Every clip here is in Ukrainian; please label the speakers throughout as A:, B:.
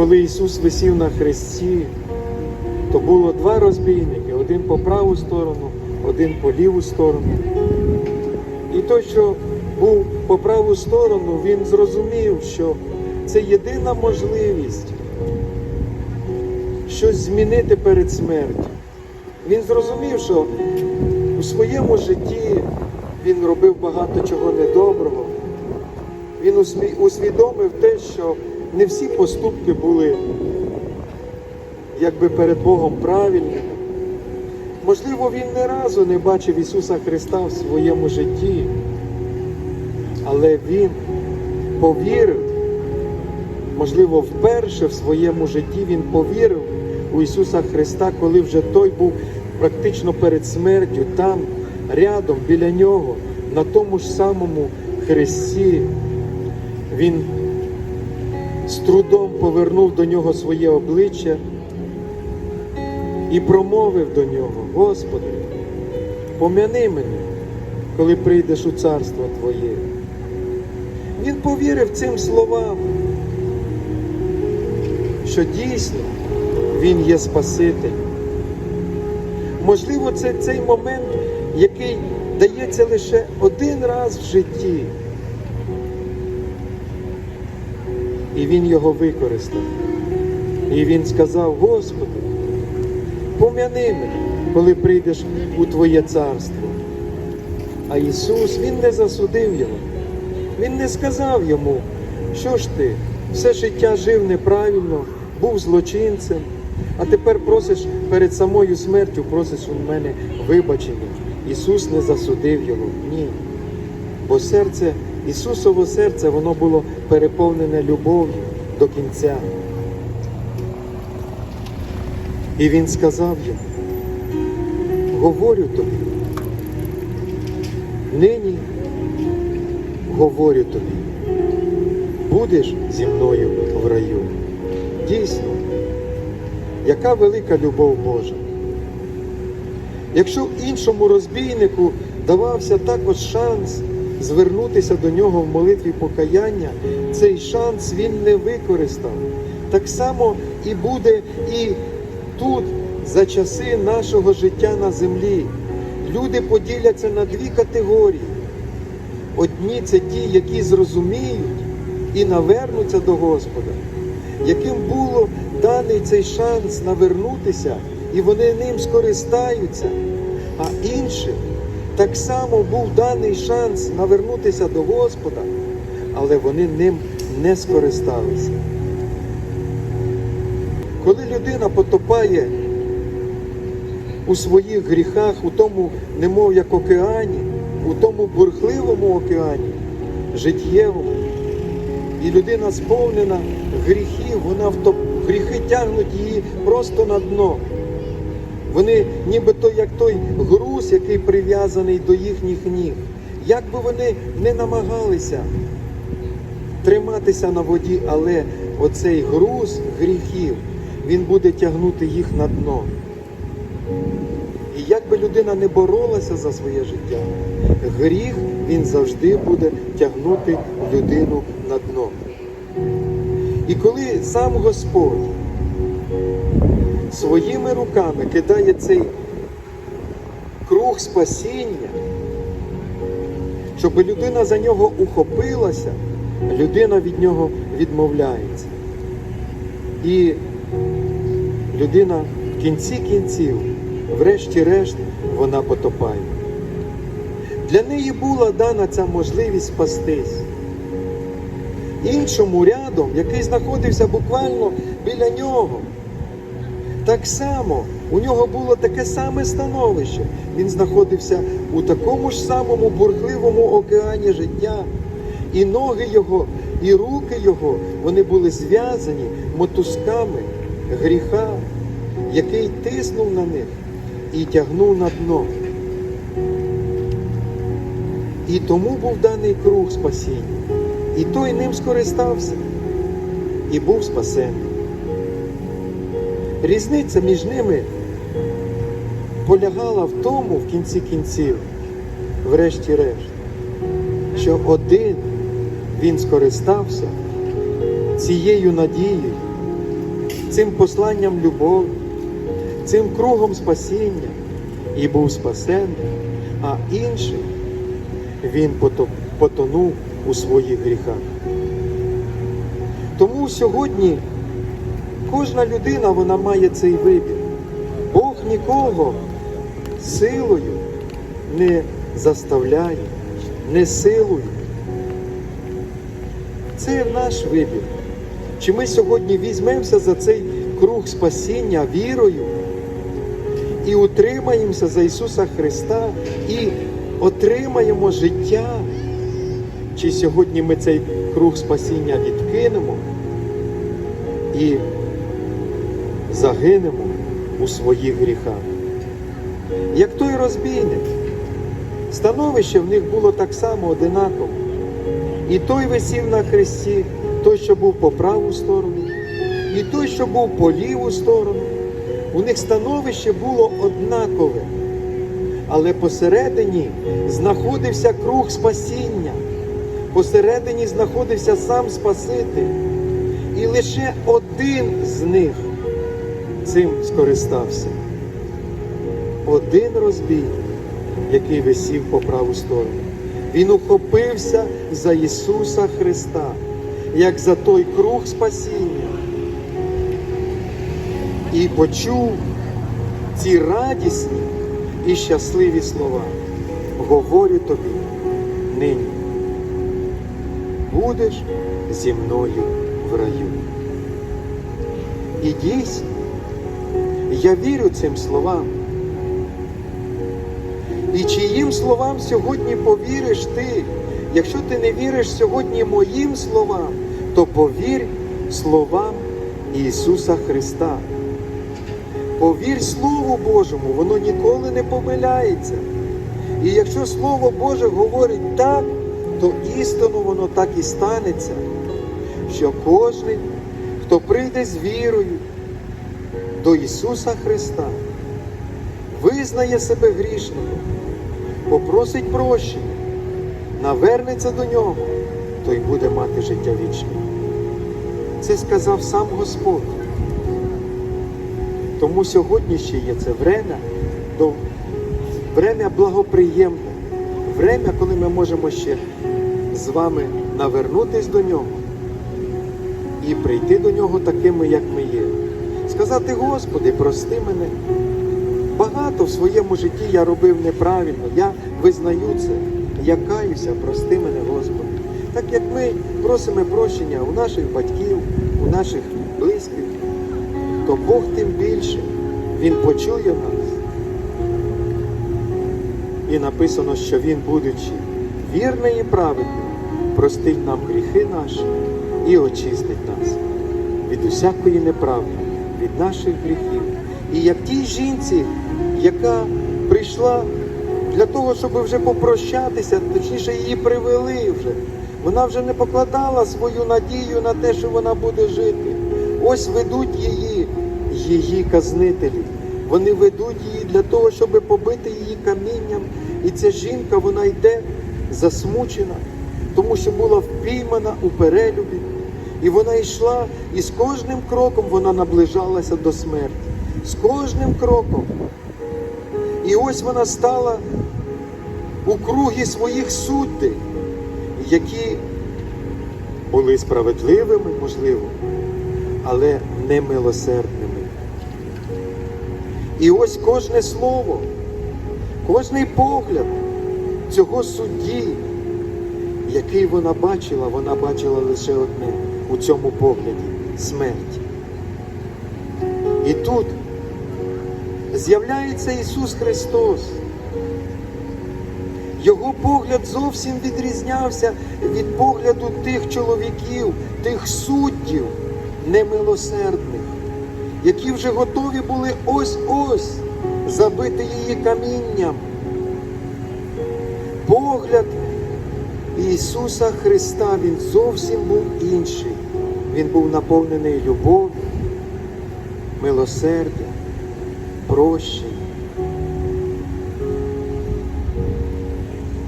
A: коли Ісус висів на хресті, то було два розбійники: один по праву сторону, один по ліву сторону. І той, що був по праву сторону, він зрозумів, що це єдина можливість щось змінити перед смертю. Він зрозумів, що у своєму житті він робив багато чого недоброго. Він усвідомив те, що не всі поступки були якби перед Богом правильними. Можливо, він не разу не бачив Ісуса Христа в своєму житті, але Він повірив, можливо, вперше в своєму житті Він повірив у Ісуса Христа, коли вже той був практично перед смертю, там, рядом, біля нього, на тому ж самому хресті. Він з трудом повернув до нього своє обличчя і промовив до нього, Господи, пом'яни мене, коли прийдеш у царство Твоє. Він повірив цим словам, що дійсно Він є Спаситель. Можливо, це цей момент, який дається лише один раз в житті. І він його використав. І він сказав, Господи, пом'яни мене, коли прийдеш у Твоє царство. А Ісус, Він не засудив його. Він не сказав йому, що ж ти все життя жив неправильно, був злочинцем, а тепер просиш перед самою смертю, просиш у мене вибачення. Ісус не засудив його. Ні. Бо серце, Ісусово серце, воно було переповнене любов'ю до кінця. І Він сказав йому, говорю тобі, нині говорю тобі, будеш зі мною в раю. Дійсно, яка велика любов Божа. Якщо іншому розбійнику давався також шанс звернутися до нього в молитві покаяння, цей шанс він не використав. Так само і буде і тут, за часи нашого життя на землі. Люди поділяться на дві категорії. Одні це ті, які зрозуміють і навернуться до Господа, яким було даний цей шанс навернутися, і вони ним скористаються. А іншим так само був даний шанс навернутися до Господа, але вони ним не скористалися. Коли людина потопає у своїх гріхах, у тому, немов як океані, у тому бурхливому океані, життєвому, і людина сповнена гріхів, вона втоп... гріхи тягнуть її просто на дно. Вони нібито як той груз, який прив'язаний до їхніх ніг. Як би вони не намагалися триматися на воді, але оцей груз гріхів, він буде тягнути їх на дно. І як би людина не боролася за своє життя, гріх він завжди буде тягнути людину на дно. І коли сам Господь своїми руками кидає цей круг спасіння, щоб людина за нього ухопилася, людина від нього відмовляється. І людина в кінці кінців, врешті-решт, вона потопає. Для неї була дана ця можливість спастись. Іншому рядом, який знаходився буквально біля нього, так само у нього було таке саме становище. Він знаходився у такому ж самому бурхливому океані життя, і ноги його, і руки його, вони були зв'язані мотузками гріха, який тиснув на них і тягнув на дно. І тому був даний круг спасіння. І той ним скористався і був спасений. Різниця між ними полягала в тому, в кінці кінців, врешті-решт, що один він скористався цією надією цим посланням любові, цим кругом спасіння і був спасений, а інший він потонув у своїх гріхах. Тому сьогодні кожна людина вона має цей вибір. Бог нікого силою не заставляє, не силою. Це наш вибір. Чи ми сьогодні візьмемося за цей круг спасіння вірою і утримаємося за Ісуса Христа і отримаємо життя? Чи сьогодні ми цей круг спасіння відкинемо і загинемо у своїх гріхах? Як той розбійник, становище в них було так само одинаково. І той висів на хресті, той, що був по праву сторону, і той, що був по ліву сторону. У них становище було однакове. Але посередині знаходився круг спасіння, посередині знаходився сам Спаситель. І лише один з них цим скористався. Один розбійник, який висів по праву сторону. Він ухопився за Ісуса Христа, як за той круг спасіння. І почув ці радісні і щасливі слова. Говорю тобі нині. Будеш зі мною в раю. І дійсно, я вірю цим словам. І чиїм словам сьогодні повіриш ти? Якщо ти не віриш сьогодні моїм словам, то повір словам Ісуса Христа. Повір Слову Божому, воно ніколи не помиляється. І якщо Слово Боже говорить так, то істину воно так і станеться, що кожен, хто прийде з вірою до Ісуса Христа, визнає себе грішником, попросить прощення, навернеться до нього, то й буде мати життя вічне. Це сказав сам Господь. Тому сьогодні ще є це время, до, время благоприємне, время, коли ми можемо ще з вами навернутись до нього і прийти до нього такими, як ми є. Сказати, Господи, прости мене. Багато в своєму житті я робив неправильно. Я визнаю це. Я каюся, прости мене, Господи. Так як ми просимо прощення у наших батьків, у наших близьких, то Бог тим більше, Він почує нас. І написано, що Він, будучи вірний і праведний, простить нам гріхи наші і очистить нас від усякої неправди, від наших гріхів. І як тій жінці, яка прийшла для того, щоб вже попрощатися, точніше її привели вже. Вона вже не покладала свою надію на те, що вона буде жити. Ось ведуть її, її казнителі. Вони ведуть її для того, щоб побити її камінням. І ця жінка, вона йде засмучена, тому що була впіймана у перелюбі. І вона йшла, і з кожним кроком вона наближалася до смерті. З кожним кроком. І ось вона стала у кругі своїх суддей, які були справедливими, можливо, але не милосердними. І ось кожне слово, кожний погляд цього судді, який вона бачила, вона бачила лише одне у цьому погляді смерть. І тут з'являється Ісус Христос. Його погляд зовсім відрізнявся від погляду тих чоловіків, тих суддів немилосердних, які вже готові були ось-ось забити її камінням. Погляд Ісуса Христа Він зовсім був інший. Він був наповнений любов'ю, милосердя, прощення.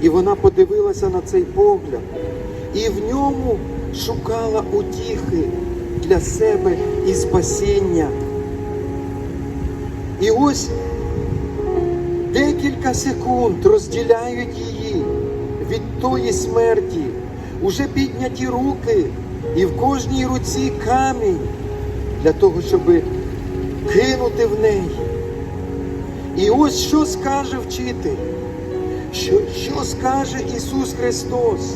A: І вона подивилася на цей погляд і в ньому шукала утіхи для себе і спасіння. І ось декілька секунд розділяють її від тої смерті. Уже підняті руки, і в кожній руці камінь для того, щоб кинути в неї. І ось що скаже вчитель, що, що скаже Ісус Христос.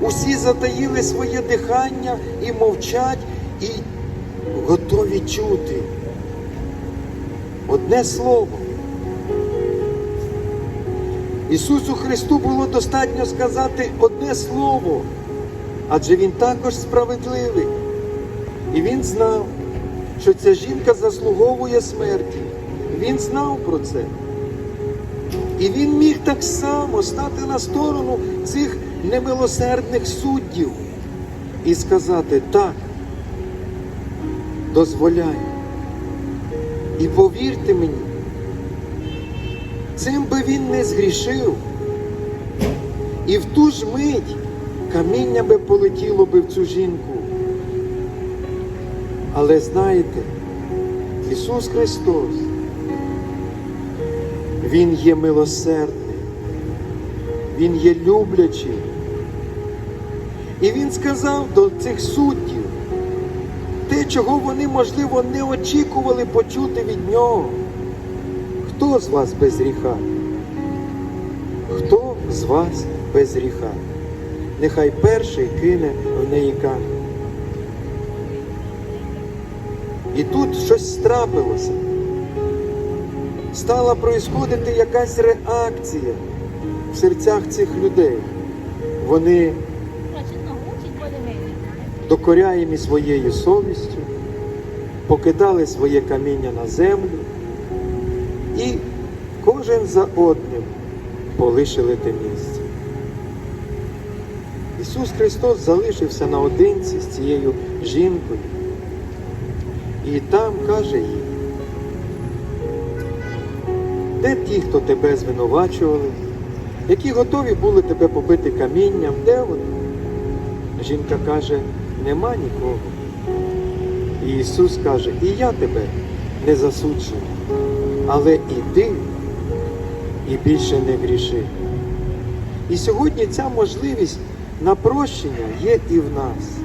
A: Усі затаїли своє дихання і мовчать, і готові чути. Одне слово. Ісусу Христу було достатньо сказати одне слово, адже Він також справедливий. І Він знав, що ця жінка заслуговує смерті. Він знав про це. І він міг так само стати на сторону цих немилосердних суддів і сказати так, дозволяю. І повірте мені, цим би він не згрішив. І в ту ж мить каміння би полетіло би в цю жінку. Але знаєте, Ісус Христос, Він є милосердний, Він є люблячий. І Він сказав до цих суддів те, чого вони, можливо, не очікували почути від нього. Хто з вас без гріха? Хто з вас без гріха? Нехай перший кине в неї камінь. І тут щось страпилося. Стала происходити якась реакція в серцях цих людей. Вони докоряємі своєю совістю, покидали своє каміння на землю і кожен за одним полишили те місце. Ісус Христос залишився наодинці з цією жінкою. І там каже їй, де ті, хто тебе звинувачували, які готові були тебе побити камінням, де вони? Жінка каже, нема нікого. І Ісус каже, і я тебе не засуджую, але іди і більше не гріши. І сьогодні ця можливість на прощення є і в нас.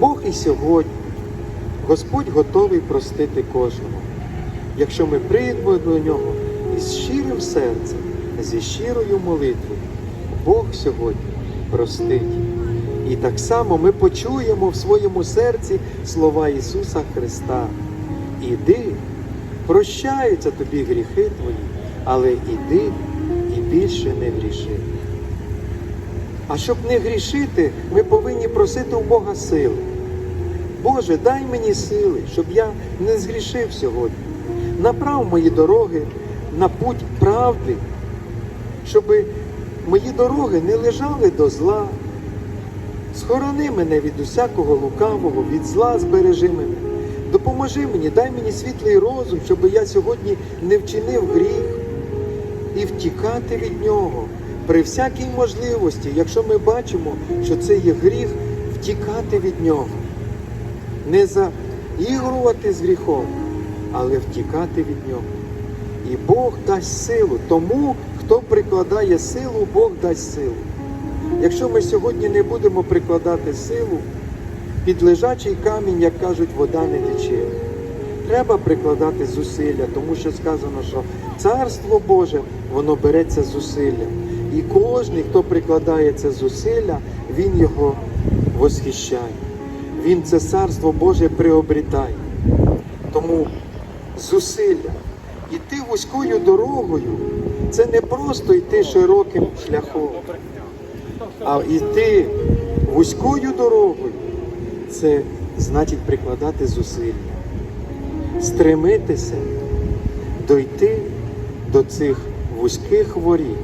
A: Бог і сьогодні. Господь готовий простити кожному, якщо ми прийдемо до нього із щирим серцем, зі щирою молитвою, Бог сьогодні простить. І так само ми почуємо в своєму серці слова Ісуса Христа. Іди, прощаються тобі гріхи твої, але іди і більше не гріши. А щоб не грішити, ми повинні просити у Бога сили. Боже, дай мені сили, щоб я не згрішив сьогодні. Направ мої дороги на путь правди, щоб мої дороги не лежали до зла. Схорони мене від усякого лукавого, від зла збережи мене. Допоможи мені, дай мені світлий розум, щоб я сьогодні не вчинив гріх і втікати від нього при всякій можливості, якщо ми бачимо, що це є гріх, втікати від нього не заігрувати з гріхом, але втікати від нього. І Бог дасть силу. Тому, хто прикладає силу, Бог дасть силу. Якщо ми сьогодні не будемо прикладати силу, під лежачий камінь, як кажуть, вода не тече. Треба прикладати зусилля, тому що сказано, що Царство Боже, воно береться з зусилля. І кожен, хто прикладає це зусилля, він його восхищає. Він це царство Боже приобрітає. Тому зусилля. Іти вузькою дорогою це не просто йти широким шляхом, а йти вузькою дорогою це значить прикладати зусилля, стремитися дойти до цих вузьких воріт,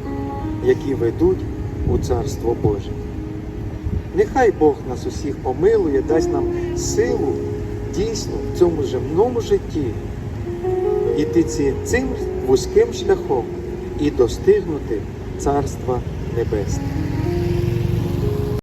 A: які ведуть у Царство Боже. Нехай Бог нас усіх помилує, дасть нам силу дійсно в цьому земному житті іти цим вузьким шляхом і достигнути Царства Небесного.